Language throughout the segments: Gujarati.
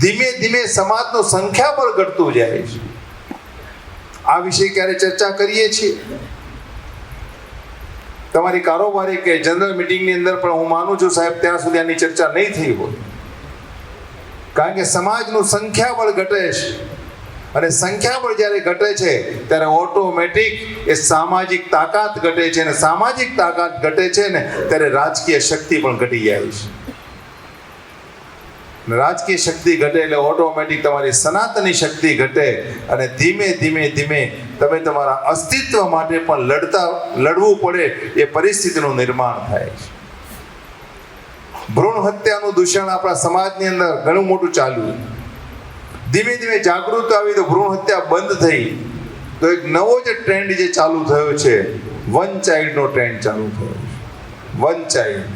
ધીમે ધીમે સમાજનું સંખ્યાબળ ઘટતું જાય છે. આ વિશે ક્યારે ચર્ચા કરીએ છીએ? તમારી કારોબારી કે જનરલ મિટિંગની અંદર પણ હું માનું છું સાહેબ, ત્યાં સુધી આની ચર્ચા નહીં થઈ હોય. કારણ કે સમાજનું સંખ્યાબળ ઘટે છે. અને સંખ્યાબળ જ્યારે ઘટે છે, ત્યારે ઓટોમેટિક એ સામાજિક તાકાત ઘટે છે. અને સામાજિક તાકાત ઘટે છે ને, ત્યારે રાજકીય શક્તિ પણ ઘટી જાય છે. રાજકીય શક્તિ ઘટે એટલે ઓટોમેટિક તમારી સનાતની શક્તિ ઘટે અને ધીમે ધીમે ધીમે તમે તમારા અસ્તિત્વ માટે પણ લડતા, લડવું પડે એ પરિસ્થિતિનું નિર્માણ થાય ભ્રૂણ હત્યાનું દૂષણ આપણા સમાજની અંદર ઘણું મોટું ચાલ્યું ધીમે ધીમે જાગૃત આવી તો ભ્રૂણ હત્યા બંધ થઈ. તો એક નવો જ ટ્રેન્ડ જે ચાલુ થયો છે વન ચાઇલ્ડનો ટ્રેન્ડ ચાલુ થયો વન ચાઇલ્ડ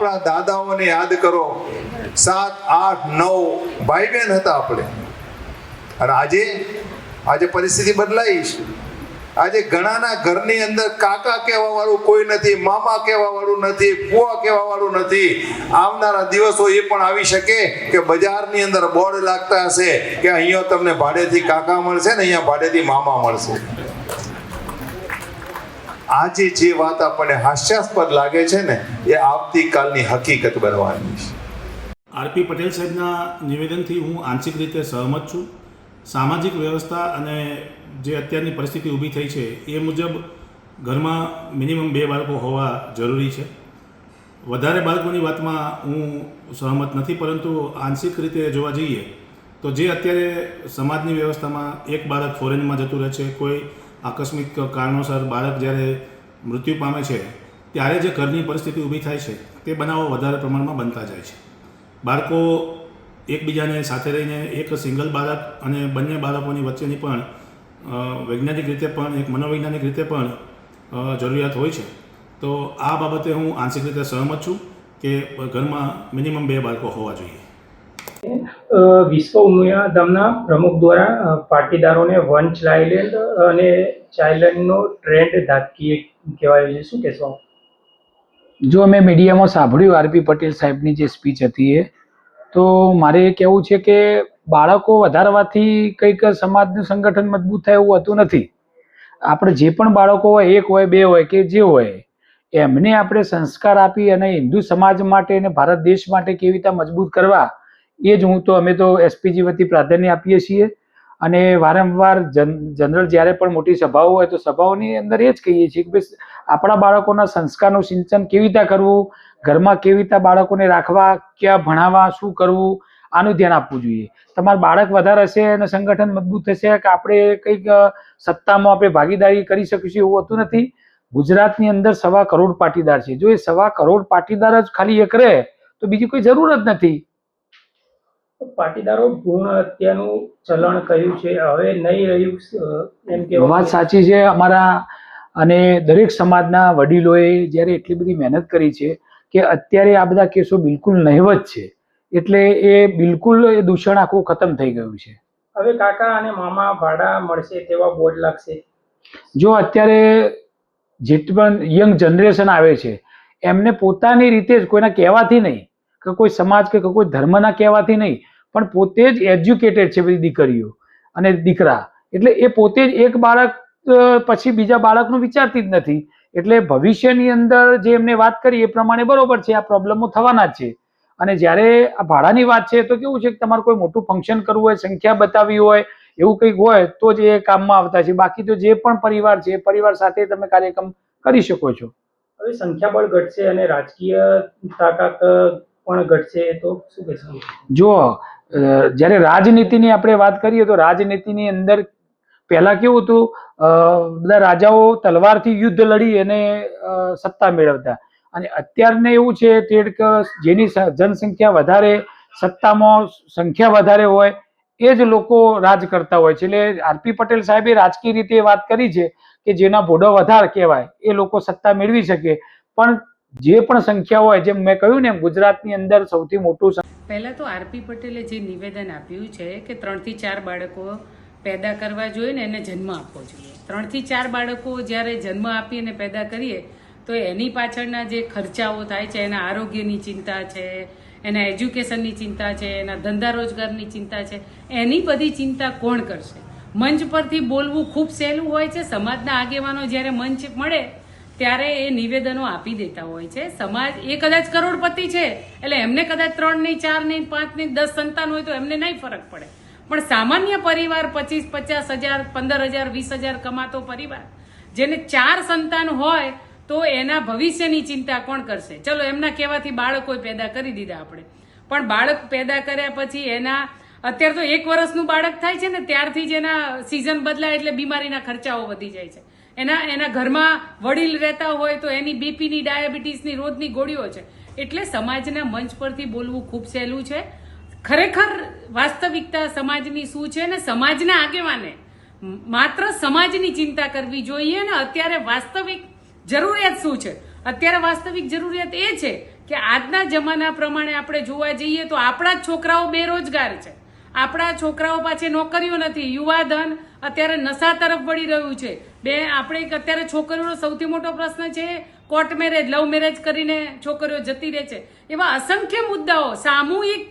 આપણા દાદાઓને યાદ કરો. સાત, આઠ, નવ ભાઈ બહેન હતા આપણે. અને આજે આજે પરિસ્થિતિ બદલાઈ છે. આજે ઘણાના ઘરની અંદર કાકા કહેવા વાળું કોઈ નથી, મામા કહેવા વાળું નથી ફુવા કહેવા વાળું નથી. આવનારા દિવસો એ પણ આવી શકે કે બજારની અંદર બોર્ડ લાગતા હશે કે અહીંયા તમને ભાડેથી કાકા મળશે ને અહીંયા ભાડેથી મામા મળશે. આજે જે વાત આપણને હાસ્યાસ્પદ લાગે છે ને, એ આવતીકાલની હકીકત બનવાની છે. આરપી પટેલ સાહેબના નિવેદનથી હું આંશિક રીતે સહમત છું. સામાજિક વ્યવસ્થા અને જે અત્યારની પરિસ્થિતિ ઊભી થઈ છે, એ મુજબ ઘરમાં મિનિમમ બે બાળકો હોવા જરૂરી છે. વધારે બાળકોની વાતમાં હું સહમત નથી, પરંતુ આંશિક રીતે જોવા જઈએ, તો જે અત્યારે સમાજની વ્યવસ્થામાં એક બાળક ફોરેનમાં જતું રહે છે, કોઈ આકસ્મિક કારણોસર બાળક જ્યારે મૃત્યુ પામે છે, ત્યારે જે ઘરની પરિસ્થિતિ ઊભી થાય છે, તે બનાવો વધારે પ્રમાણમાં બનતા જાય છે. બાળકો એકબીજાને સાથે રહીને એક સિંગલ બાળક અને બંને બાળકોની વચ્ચેની પણ વૈજ્ઞાનિક રીતે પણ, એક મનોવૈજ્ઞાનિક રીતે પણ જરૂરિયાત હોય છે. તો આ બાબતે હું આંશિક રીતે સહમત છું કે ઘરમાં મિનિમમ બે બાળકો હોવા જોઈએ. વિશ્વ ઉમિયા દમના પ્રમુખ દ્વારા પાટીદારોને વન ચાઇલ્ડ અને ચાઇલ્ડનો ટ્રેન્ડ ધાકીએ કહેવાય છે. શું કહેશો જો મેં મીડિયામાં સાંભળ્યું આરપી પટેલ સાહેબની જે સ્પીચ હતી એ, તો મારે એ કહેવું છે કે બાળકો વધારવાથી કંઈક સમાજનું સંગઠન મજબૂત થાય એવું હોતું નથી. આપણે જે પણ બાળકો હોય, એક હોય, બે હોય કે જે હોય, એમને આપણે સંસ્કાર આપી અને હિન્દુ સમાજ માટે અને ભારત દેશ માટે કેવી રીતે મજબૂત કરવા એ જ હું તો, અમે તો એસપીજી વતી પ્રાધાન્ય આપીએ છીએ. અને વારંવાર જન, જનરલ જ્યારે પણ મોટી સભાઓ હોય તો સભાઓની અંદર એ જ કહીએ છીએ કે ભાઈ આપણા બાળકોના સંસ્કારનું સિંચન કેવી રીતે કરવું, ઘરમાં કેવી રીતે બાળકોને રાખવા, ક્યાં ભણાવવા, શું કરવું, આનું ધ્યાન આપવું જોઈએ. તમારું બાળક વધારે હશે અને સંગઠન મજબૂત થશે કે આપણે કંઈક સત્તામાં આપણે ભાગીદારી કરી શકીશું એવું હોતું નથી. ગુજરાતની અંદર સવા કરોડ પાટીદાર છે. જો એ સવા કરોડ પાટીદાર જ ખાલી એક રહે, તો બીજી કોઈ જરૂર જ નથી. પાટીદારો ભ્રૂણ હત્યાનું ચલણ કહ્યું છે. હવે નહીં રહ્યું એમ કે વાત સાચી છે. અમારા અને દરેક સમાજના વડીલોએ જ્યારે એટલી બધી મહેનત કરી છે કે અત્યારે આ બધા કેસો બિલકુલ નહીવત છે. એટલે એ બિલકુલ એ દૂષણ આખું ખતમ થઈ ગયું છે. હવે કાકા અને મામા ભાડા મળશે તેવા બોર્ડ લાગશે. જો અત્યારે જેટલી પણ યંગ જનરેશન આવે છે એમને પોતાની રીતે જ કોઈના કહેવાથી નહીં કે કોઈ સમાજ કે કોઈ ધર્મના કહેવાથી નહીં, પણ પોતે જ એજ્યુકેટેડ છે બધી દીકરીઓ અને દીકરા. એટલે એ પોતે જ એક બાળક પછી બીજા બાળકનું વિચારતી જ નથી. એટલે ભવિષ્યની અંદર જે એમને વાત કરી એ પ્રમાણે બરોબર છે, આ પ્રોબ્લેમો થવાના જ છે. અને જ્યારે આ ભાડાની વાત છે, તો કેવું છે કે તમારે કોઈ મોટું ફંક્શન કરવું હોય, સંખ્યા બતાવવી હોય, એવું કંઈક હોય, તો જ એ કામમાં આવતા છે. બાકી તો જે પણ પરિવાર છે પરિવાર સાથે તમે કાર્યક્રમ કરી શકો છો. હવે સંખ્યાબળ ઘટશે અને રાજકીય તાકાત પણ ઘટશે તો શું કહેશો જો જ્યારે રાજનીતિની આપણે વાત કરીએ તો રાજનીતિની અંદર પહેલા કેવું હતું બધા રાજાઓ તલવારથી યુદ્ધ લડી અને સત્તા મેળવતા. અને અત્યારને એવું છે તે કે જેની જનસંખ્યા વધારે, સત્તામાં સંખ્યા વધારે હોય, એ જ લોકો રાજ કરતા હોય છે. એટલે આરપી પટેલ સાહેબે રાજકીય રીતે વાત કરી છે કે જેના ભોડો વધારે કહેવાય, એ લોકો સત્તા મેળવી શકે. પણ જે પણ સંખ્યા હોય, જેમ મેં કહ્યું ને ગુજરાતની અંદર સૌથી મોટું પહેલાં તો આરપી પટેલે જે નિવેદન આપ્યું છે કે ત્રણથી ચાર બાળકો પેદા કરવા જોઈએ ને એને જન્મ આપવો જોઈએ. ત્રણથી ચાર બાળકો જ્યારે જન્મ આપી અને પેદા કરીએ, તો એની પાછળના જે ખર્ચાઓ થાય છે, એના આરોગ્યની ચિંતા છે, એના એજ્યુકેશનની ચિંતા છે, એના ધંધા રોજગારની ચિંતા છે, એની બધી ચિંતા કોણ કરશે? મંચ પરથી બોલવું ખૂબ સહેલું હોય છે, સમાજના આગેવાનો જ્યારે મંચ મળે ત્યારે એ નિવેદનો આપી દેતા હોય છે. સમાજ, એ કદાચ કરોડપતિ છે, એટલે એમને કદાચ ત્રણ નહીં ચાર નહીં પાંચ નહીં દસ સંતાન હોય તો એમને નહીં ફરક પડે. પણ સામાન્ય પરિવાર પચીસ, પચાસ હજાર, પંદર હજાર, વીસ હજાર કમાતો પરિવાર. જેને ચાર સંતાન હોય તો એના ભવિષ્યની ચિંતા કોણ કરશે? ચલો, એમના કહેવાથી બાળકો પેદા કરી દીધા આપણે. પણ બાળક પેદા કર્યા પછી એના, અત્યારે તો એક વર્ષનું બાળક થાય છે ને, ત્યારથી જ એના સિઝન બદલાય એટલે બીમારીના ખર્ચાઓ વધી જાય છે. એના એના ઘરમાં વડીલ રહેતા હોય તો એની બીપીની ડાયાબિટીસની રોજની ગોળીઓ છે. એટલે સમાજના મંચ પરથી બોલવું ખૂબ સહેલું છે. ખરેખર વાસ્તવિકતા સમાજની શું છે ને સમાજના આગેવાને માત્ર સમાજની ચિંતા કરવી જોઈએ ને અત્યારે વાસ્તવિક જરૂરિયાત શું છે? અત્યારે વાસ્તવિક જરૂરિયાત એ છે કે આજના જમાના પ્રમાણે આપણે જોવા જઈએ તો આપણા જ છોકરાઓ બેરોજગાર છે. આપણા છોકરાઓ પાસે નોકરીઓ નથી. યુવા ધન અત્યારે નશા તરફ વળી રહ્યું છે. બે, આપણે અત્યારે છોકરીઓનો સૌથી મોટો પ્રશ્ન છે કોર્ટ મેરેજ લવ મેરેજ કરીને છોકરીઓ જતી રહે છે. એવા અસંખ્ય મુદ્દાઓ, સામૂહિક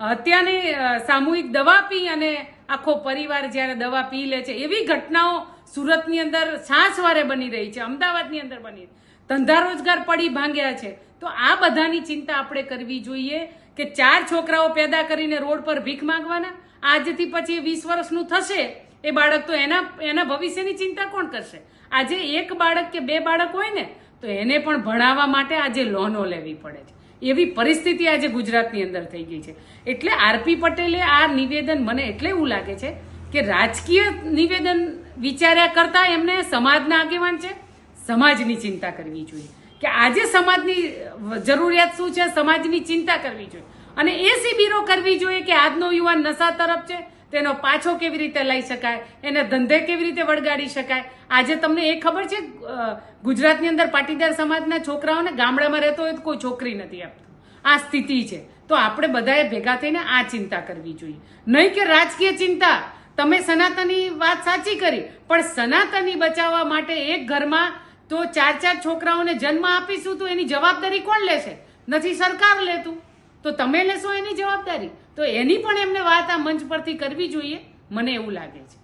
હત્યાની સામૂહિક દવા પી અને આખો પરિવાર જ્યારે દવા પી લે છે, એવી ઘટનાઓ સુરતની અંદર છાસવારે બની રહી છે, અમદાવાદની અંદર બની. ધંધા રોજગાર પડી ભાંગ્યા છે. તો આ બધાની ચિંતા આપણે કરવી જોઈએ કે ચાર છોકરાઓ પેદા કરીને રોડ પર ભીખ માંગવાના, આજથી પછી વીસ વર્ષનું થશે. એ બાળક તો એના એના ભવિષ્યની ચિંતા કોણ કરશે? આજે એક બાળક કે બે બાળક હોય ને, તો એને પણ ભણાવવા માટે આજે લોનો લેવી પડે છે. એવી પરિસ્થિતિ આજે ગુજરાતની અંદર થઈ ગઈ છે. એટલે આરપી પટેલે આ નિવેદન મને એટલે એવું લાગે છે કે રાજકીય નિવેદન વિચાર્યા કરતા એમને સમાજના આગેવાન છે. સમાજની ચિંતા કરવી જોઈએ. કે આજે સમાજની જરૂરિયાત શું છે? સમાજની ચિંતા કરવી જોઈએ. અને એ શિબિરો કરવી જોઈએ કે આજનો યુવાન નશા તરફ છે. તેનો પાછો કેવી રીતે લઈ શકાય? એને ધંધે કેવી રીતે વળગાડી શકાય? આજે તમને એ ખબર છે ગુજરાતની અંદર પાટીદાર સમાજના છોકરાઓને ગામડામાં રહેતો હોય તો કોઈ છોકરી નથી આપતું. આ સ્થિતિ છે. તો આપણે બધાએ ભેગા થઈને આ ચિંતા કરવી જોઈએ. નહીં કે રાજકીય ચિંતા. તમે સનાતની વાત સાચી કરી, પણ સનાતની બચાવવા માટે એક ઘરમાં તો ચાર ચાર છોકરાઓને જન્મ આપીશું તો એની જવાબદારી કોણ લેશે? નથી સરકાર લેતું. તો તમે લેશો એની જવાબદારી. તો એની પણ એમને વાત આ મંચ પરથી કરવી જોઈએ. મને એવું લાગે છે.